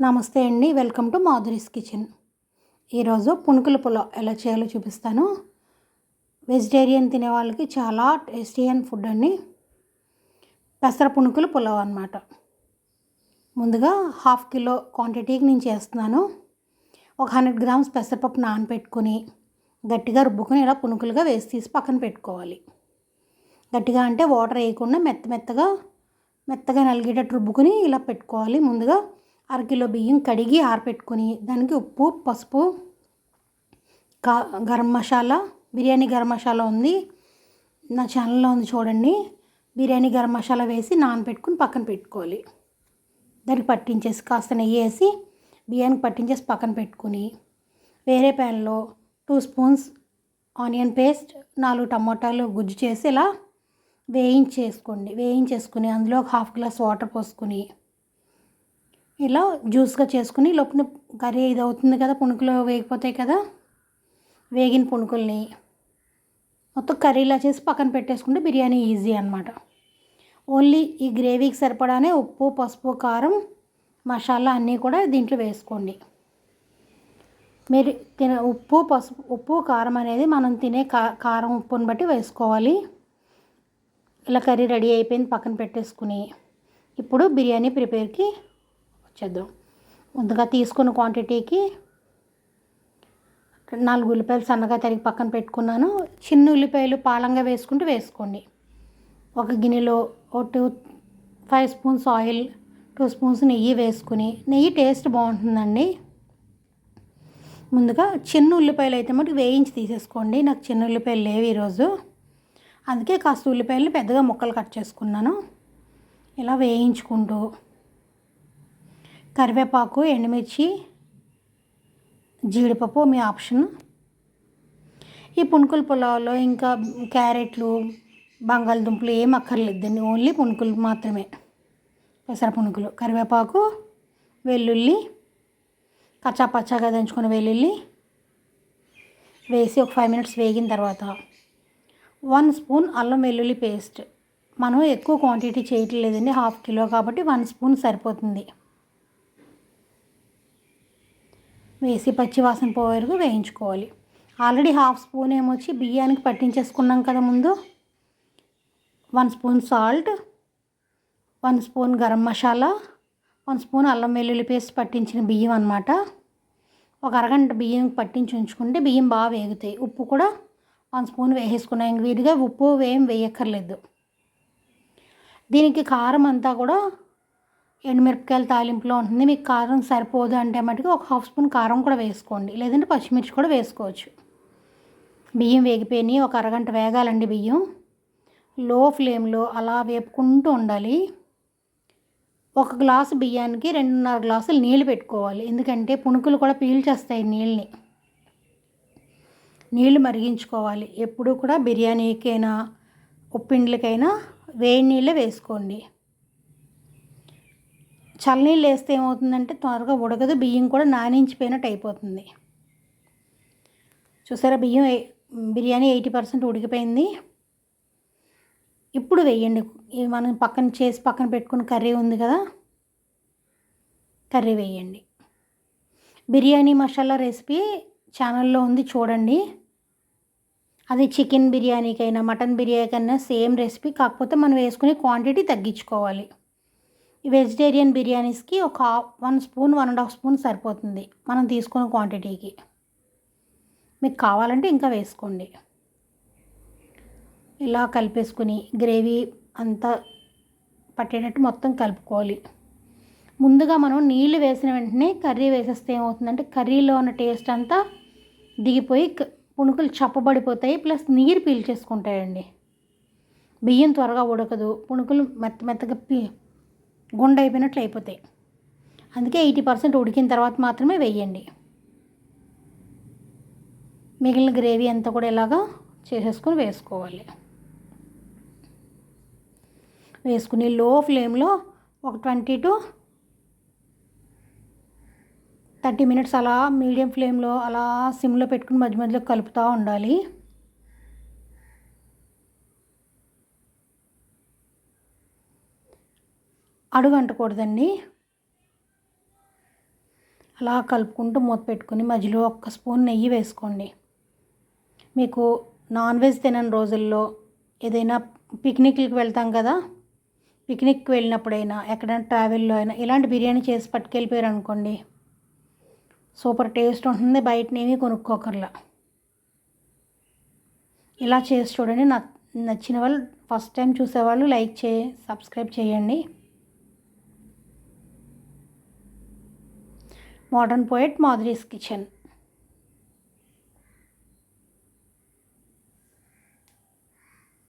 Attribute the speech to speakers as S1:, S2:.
S1: నమస్తే అండి. Welcome to Madhuri's kitchen. ఈరోజు పునుకుల పులావ్ ఎలా చేయాలో చూపిస్తాను. వెజిటేరియన్ తినే వాళ్ళకి చాలా టేస్టీ అండ్ ఫుడ్ అండి. పెసర పునుకులు పులావ్ అనమాట ముందుగా హాఫ్ కిలో క్వాంటిటీకి నేను చేస్తున్నాను. ఒక హండ్రెడ్ గ్రామ్స్ పెసరపప్పు నానబెట్టుకుని గట్టిగా రుబ్బుకొని ఇలా పునుకులుగా వేసి తీసి పక్కన పెట్టుకోవాలి. గట్టిగా అంటే వాటర్ వేయకుండా మెత్త మెత్తగా మెత్తగా నలిగేటట్టు రుబ్బుకొని ఇలా పెట్టుకోవాలి. ముందుగా అరకిలో బియ్యం కడిగి ఆరపెట్టుకుని దానికి ఉప్పు పసుపు కా గరం మసాలా బిర్యానీ గరం మసాలా ఉంది. నా ఛానల్లో ఉంది చూడండి. బిర్యానీ గరం మసాలా వేసి నానబెట్టుకుని పక్కన పెట్టుకోవాలి. దానికి పట్టించేసి కాస్త నెయ్యి వేసి బియ్యానికి పట్టించేసి పక్కన పెట్టుకుని వేరే ప్యాన్లో టూ స్పూన్స్ ఆనియన్ పేస్ట్ నాలుగు టమాటాలు గుజ్జు చేసి ఇలా వేయించేసుకోండి. వేయించేసుకుని అందులో ఒక హాఫ్ గ్లాస్ వాటర్ పోసుకుని ఇలా జ్యూస్గా చేసుకుని లోపల కర్రీ ఇది అవుతుంది కదా పుణుకులు వేగిపోతాయి కదా వేగిన పుణుకుల్ని మొత్తం కర్రీలా చేసి పక్కన పెట్టేసుకుంటే బిర్యానీ ఈజీ అనమాట ఓన్లీ ఈ గ్రేవీకి సరిపడానే ఉప్పు పసుపు కారం మసాలా అన్నీ కూడా దీంట్లో వేసుకోండి. మీరు తిన ఉప్పు పసుపు ఉప్పు కారం అనేది మనం తినే కా కారం ఉప్పుని బట్టి వేసుకోవాలి. ఇలా కర్రీ రెడీ అయిపోయింది పక్కన పెట్టేసుకుని. ఇప్పుడు బిర్యానీ ప్రిపేర్కి చేద్దాం. ముందుగా తీసుకున్న క్వాంటిటీకి నాలుగు ఉల్లిపాయలు సన్నగా తరిగి పక్కన పెట్టుకున్నాను. చిన్న ఉల్లిపాయలు పాలంగా వేసుకుంటూ వేసుకోండి. ఒక గిన్నెలో ఒక two five spoons oil two spoons నెయ్యి వేసుకుని నెయ్యి టేస్ట్ బాగుంటుందండి. ముందుగా చిన్న ఉల్లిపాయలు అయితే మటుకు వేయించి తీసేసుకోండి. నాకు చిన్న ఉల్లిపాయలు లేవు ఈరోజు. అందుకే కాస్త ఉల్లిపాయలు పెద్దగా ముక్కలు కట్ చేసుకున్నాను. ఇలా వేయించుకుంటూ కరివేపాకు ఎండుమిర్చి జీడిపప్పు మీ ఆప్షన్. ఈ పునుకుల పులావ్లో ఇంకా క్యారెట్లు బంగాళదుంపలు ఏం అక్కర్లేదండి. ఓన్లీ పునుకులు మాత్రమే. పెసర పునుకులు. కరివేపాకు వెల్లుల్లి కచ్చా పచ్చాగా దంచుకున్న వెల్లుల్లి వేసి ఒక ఫైవ్ మినిట్స్ వేగిన తర్వాత వన్ స్పూన్ అల్లం వెల్లుల్లి పేస్ట్. మనం ఎక్కువ క్వాంటిటీ చేయట్లేదండి. హాఫ్ కిలో కాబట్టి వన్ స్పూన్ సరిపోతుంది. వేసి పచ్చివాసన పోయే వరకు వేయించుకోవాలి. ఆల్రెడీ హాఫ్ స్పూన్ ఏమొచ్చి బియ్యానికి పట్టించేసుకున్నాం కదా ముందు. One spoon salt one spoon garam masala one spoon అల్లం వెల్లుల్లి పేస్ట్ పట్టించిన బియ్యం అనమాట ఒక అరగంట బియ్యం పట్టించి ఉంచుకుంటే బియ్యం బాగా వేగుతాయి. ఉప్పు కూడా వన్ స్పూన్ వేసేసుకున్నాం. ఇంక వీటిగా ఉప్పు వేయం వేయక్కర్లేదు. దీనికి కారం అంతా కూడా ఎండుమిరపకాయల తాలింపులో ఉంటుంది. మీకు కారం సరిపోదు అంటే మటుకు ఒక హాఫ్ స్పూన్ కారం కూడా వేసుకోండి. లేదంటే పచ్చిమిర్చి కూడా వేసుకోవచ్చు. బియ్యం వేగిపోయినాయి. ఒక అరగంట వేగాలండి బియ్యం. లో ఫ్లేమ్లో అలా వేపుకుంటూ ఉండాలి. ఒక గ్లాసు బియ్యానికి రెండున్నర గ్లాసులు నీళ్ళు పెట్టుకోవాలి. ఎందుకంటే పుణుకులు కూడా పీల్చేస్తాయి నీళ్ళని. నీళ్ళు మరిగించుకోవాలి. ఎప్పుడు కూడా బిర్యానీకైనా ఉప్పిండ్లకైనా వేడి నీళ్ళే వేసుకోండి. చల్లనీళ్ళు వేస్తే ఏమవుతుందంటే త్వరగా ఉడకదు బియ్యం కూడా నానించిపోయినట్టు అయిపోతుంది. చూసారా బియ్యం బిర్యానీ ఎయిటీ పర్సెంట్ ఉడికిపోయింది. ఇప్పుడు వేయండి. మనం పక్కన చేసి పక్కన పెట్టుకుని కర్రీ ఉంది కదా కర్రీ వేయండి. బిర్యానీ మసాలా రెసిపీ ఛానల్లో ఉంది చూడండి. అది చికెన్ బిర్యానీకైనా మటన్ బిర్యానీకైనా సేమ్ రెసిపీ కాకపోతే మనం వేసుకునే క్వాంటిటీ తగ్గించుకోవాలి. వెజిటేరియన్ బిర్యానీస్కి ఒక one spoon one and half spoon సరిపోతుంది మనం తీసుకున్న క్వాంటిటీకి. మీకు కావాలంటే ఇంకా వేసుకోండి. ఇలా కలిపేసుకుని గ్రేవీ అంతా పట్టేటట్టు మొత్తం కలుపుకోవాలి. ముందుగా మనం నీళ్ళు వేసిన వెంటనే కర్రీ వేసేస్తే ఏమవుతుందంటే కర్రీలో ఉన్న టేస్ట్ అంతా దిగిపోయి పుణుకులు చప్పబడిపోతాయి ప్లస్ నీరు పీల్చేసుకుంటాయండి. బియ్యం త్వరగా ఉడకదు పుణుకులు మెత్త మెత్తగా పీ గుండె అయిపోయినట్లు అయిపోతాయి. అందుకే ఎయిటీ పర్సెంట్ ఉడికిన తర్వాత మాత్రమే వేయండి. మిగిలిన గ్రేవీ అంతా కూడా ఇలాగా చేసేసుకొని వేసుకోవాలి. వేసుకుని లో ఫ్లేమ్లో ఒక ట్వంటీ టు థర్టీ మినిట్స్ అలా మీడియం ఫ్లేమ్లో అలా సిమ్లో పెట్టుకుని మధ్య మధ్యలో కలుపుతూ ఉండాలి. అడుగు అంటకూడదండి అలా కలుపుకుంటూ మూత పెట్టుకుని మధ్యలో ఒక్క స్పూన్ నెయ్యి వేసుకోండి. మీకు నాన్ వెజ్ తినని రోజుల్లో ఏదైనా పిక్నిక్కి వెళ్తాం కదా పిక్నిక్కి వెళ్ళినప్పుడైనా ఎక్కడైనా ట్రావెల్లో అయినా ఇలాంటి బిర్యానీ చేసి పట్టుకెళ్ళిపోయారు అనుకోండి సూపర్ టేస్ట్ ఉంటుంది బయటనేమి కొనుక్కోకర్లా. ఇలా చేసి చూడండి నచ్చిన వాళ్ళు ఫస్ట్ టైం చూసేవాళ్ళు లైక్ చే సబ్స్క్రైబ్ చేయండి. Modern poet Madhuri's kitchen